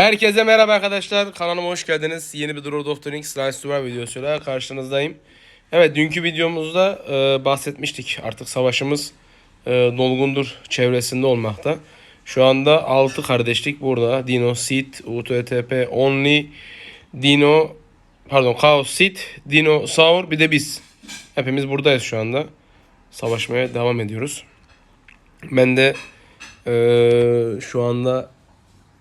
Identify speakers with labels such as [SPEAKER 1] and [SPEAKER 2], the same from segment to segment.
[SPEAKER 1] Herkese merhaba arkadaşlar. Kanalıma hoş geldiniz. Yeni bir Draw Doctor X Rise Survival videosuyla karşınızdayım. Evet dünkü videomuzda e, bahsetmiştik. Artık savaşımız e, dolgundur çevresinde olmakta. Şu anda 6 kardeşlik burada. Dino, Seed, UTTP, Only, Dino, pardon Chaos, Seed, Dino, Saur bir de biz. Hepimiz buradayız şu anda. Savaşmaya devam ediyoruz. Ben de e, şu anda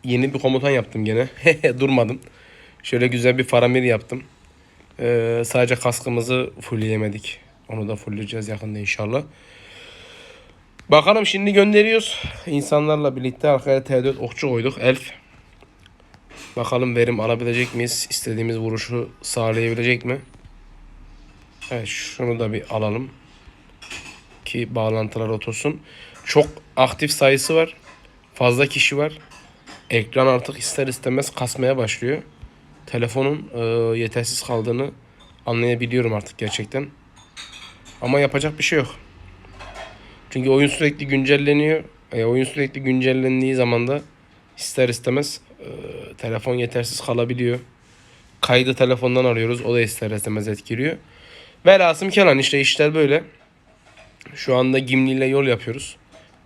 [SPEAKER 1] yeni bir komutan yaptım gene. Durmadım. Şöyle güzel bir faramir yaptım. Ee, sadece kaskımızı fullleyemedik. Onu da fullleyeceğiz yakında inşallah. Bakalım şimdi gönderiyoruz. İnsanlarla birlikte arkaya T4 okçu koyduk. Elf. Bakalım verim alabilecek miyiz? İstediğimiz vuruşu sağlayabilecek mi? Evet şunu da bir alalım. Ki bağlantılar otursun. Çok aktif sayısı var. Fazla kişi var. Ekran artık ister istemez kasmaya başlıyor. Telefonun e, yetersiz kaldığını anlayabiliyorum artık gerçekten. Ama yapacak bir şey yok. Çünkü oyun sürekli güncelleniyor. E, oyun sürekli güncellendiği zaman da ister istemez e, telefon yetersiz kalabiliyor. Kaydı telefondan arıyoruz. O da ister istemez etkiliyor. Velhasım kelam işte işler böyle. Şu anda Gimli ile yol yapıyoruz.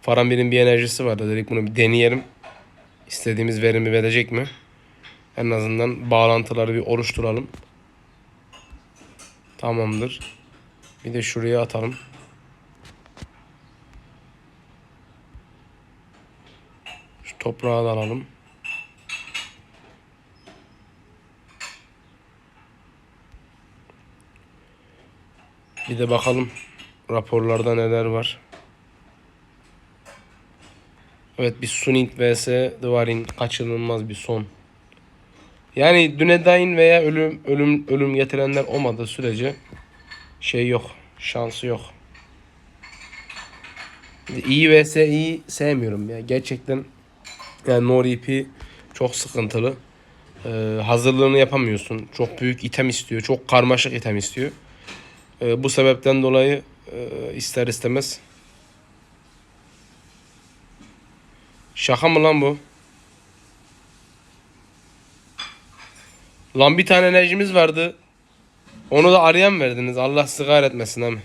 [SPEAKER 1] Faramir'in bir enerjisi vardı. Dedik bunu bir deneyelim istediğimiz verimi verecek mi? En azından bağlantıları bir oluşturalım. Tamamdır. Bir de şuraya atalım. Şu toprağı da alalım. Bir de bakalım raporlarda neler var. Evet bir Suning vs Dvarin kaçınılmaz bir son. Yani Dünedain veya ölüm ölüm ölüm getirenler olmadığı sürece şey yok. Şansı yok. İyi vs iyi sevmiyorum ya. Gerçekten yani no RP çok sıkıntılı. Ee, hazırlığını yapamıyorsun. Çok büyük item istiyor. Çok karmaşık item istiyor. Ee, bu sebepten dolayı e, ister istemez Şaka mı lan bu? Lan bir tane enerjimiz vardı. Onu da arayan verdiniz. Allah sizi kahretmesin abi.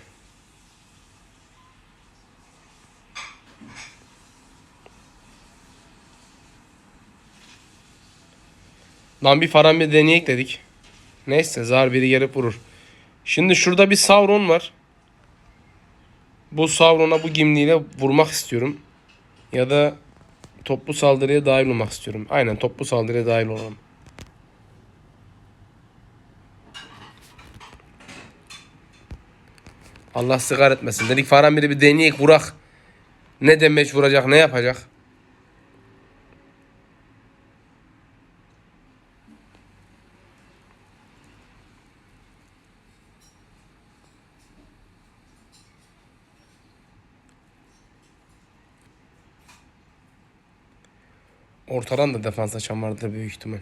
[SPEAKER 1] Lan bir falan bir deneyek dedik. Neyse zar biri gelip vurur. Şimdi şurada bir Sauron var. Bu Sauron'a bu gimliyle vurmak istiyorum. Ya da toplu saldırıya dahil olmak istiyorum. Aynen toplu saldırıya dahil olalım. Allah sigara etmesin. Dedik Farhan biri bir deneyek vurak. Ne demeç vuracak ne yapacak? Ortadan da defans açan vardır büyük ihtimal.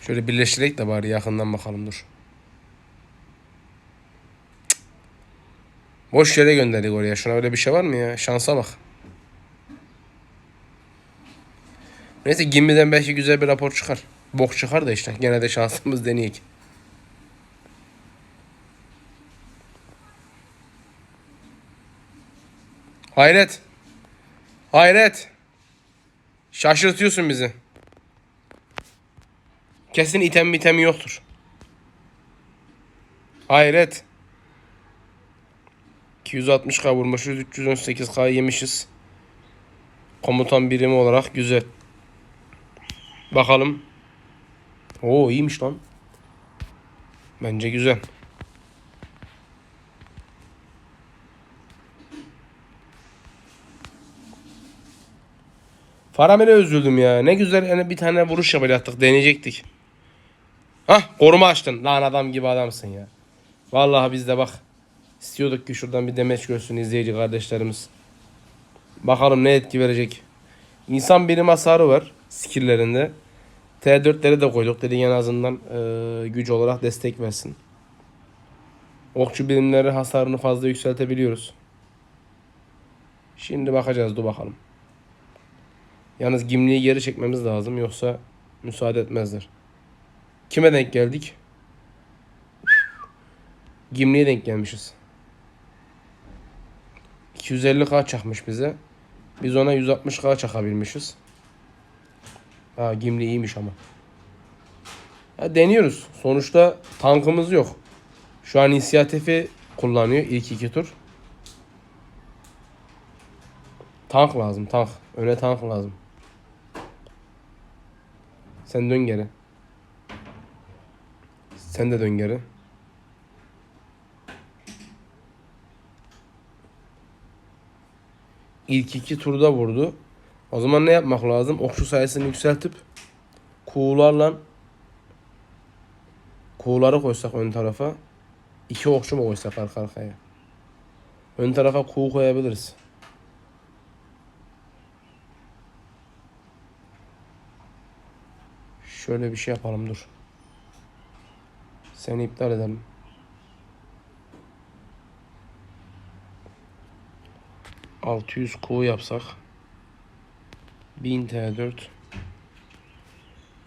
[SPEAKER 1] Şöyle birleştirek de bari yakından bakalım dur. Boş yere gönderdik oraya. Şuna öyle bir şey var mı ya? Şansa bak. Neyse Gimmi'den belki güzel bir rapor çıkar. Bok çıkar da işte. Gene de şansımız deneyek. Hayret. Hayret. Şaşırtıyorsun bizi. Kesin item item yoktur. Hayret. 260k vurmuşuz. 318k yemişiz. Komutan birimi olarak güzel. Bakalım. Oo iyiymiş lan. Bence güzel. Faramir'e üzüldüm ya. Ne güzel yani bir tane vuruş yapacaktık. Deneyecektik. Hah koruma açtın. Lan adam gibi adamsın ya. Vallahi biz de bak. istiyorduk ki şuradan bir demeç görsün izleyici kardeşlerimiz. Bakalım ne etki verecek. İnsan birim hasarı var skilllerinde. T4'leri de koyduk. Dedik en azından e, güç olarak destek versin. Okçu birimleri hasarını fazla yükseltebiliyoruz. Şimdi bakacağız. Dur bakalım. Yalnız Gimli'yi geri çekmemiz lazım. Yoksa müsaade etmezler. Kime denk geldik? Gimli'ye denk gelmişiz. 250k çakmış bize. Biz ona 160k çakabilmişiz. Ha Gimli iyiymiş ama. Ya deniyoruz. Sonuçta tankımız yok. Şu an inisiyatifi kullanıyor ilk iki tur. Tank lazım tank. Öne tank lazım. Sen dön geri. Sen de dön geri. İlk iki turda vurdu. O zaman ne yapmak lazım? Okçu sayısını yükseltip kuğularla kuğuları koysak ön tarafa. iki okçu mu koysak arka arkaya? Ön tarafa kuğu koyabiliriz. Şöyle bir şey yapalım dur. Seni iptal edelim. Altı yüz kuğu yapsak. 1000 T4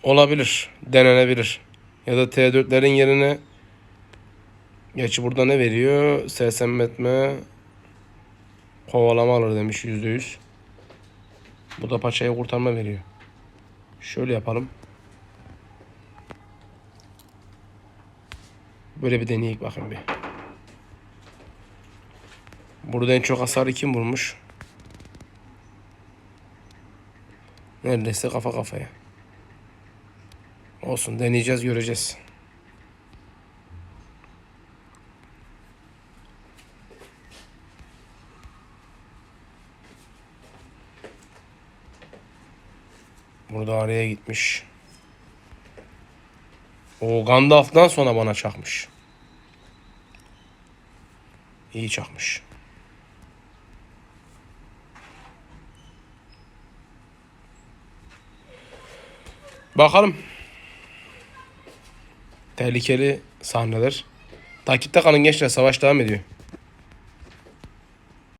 [SPEAKER 1] olabilir. Denenebilir. Ya da T4'lerin yerine Gerçi burada ne veriyor? Sersemletme kovalama alır demiş %100. Bu da paçayı kurtarma veriyor. Şöyle yapalım. Böyle bir deneyek bakın bir. Burada en çok hasarı kim vurmuş? Neredeyse kafa kafaya. Olsun deneyeceğiz göreceğiz. Burada araya gitmiş. O Gandalf'dan sonra bana çakmış. İyi çakmış. Bakalım. Tehlikeli sahneler. Takipte kalın gençler. Savaş devam ediyor.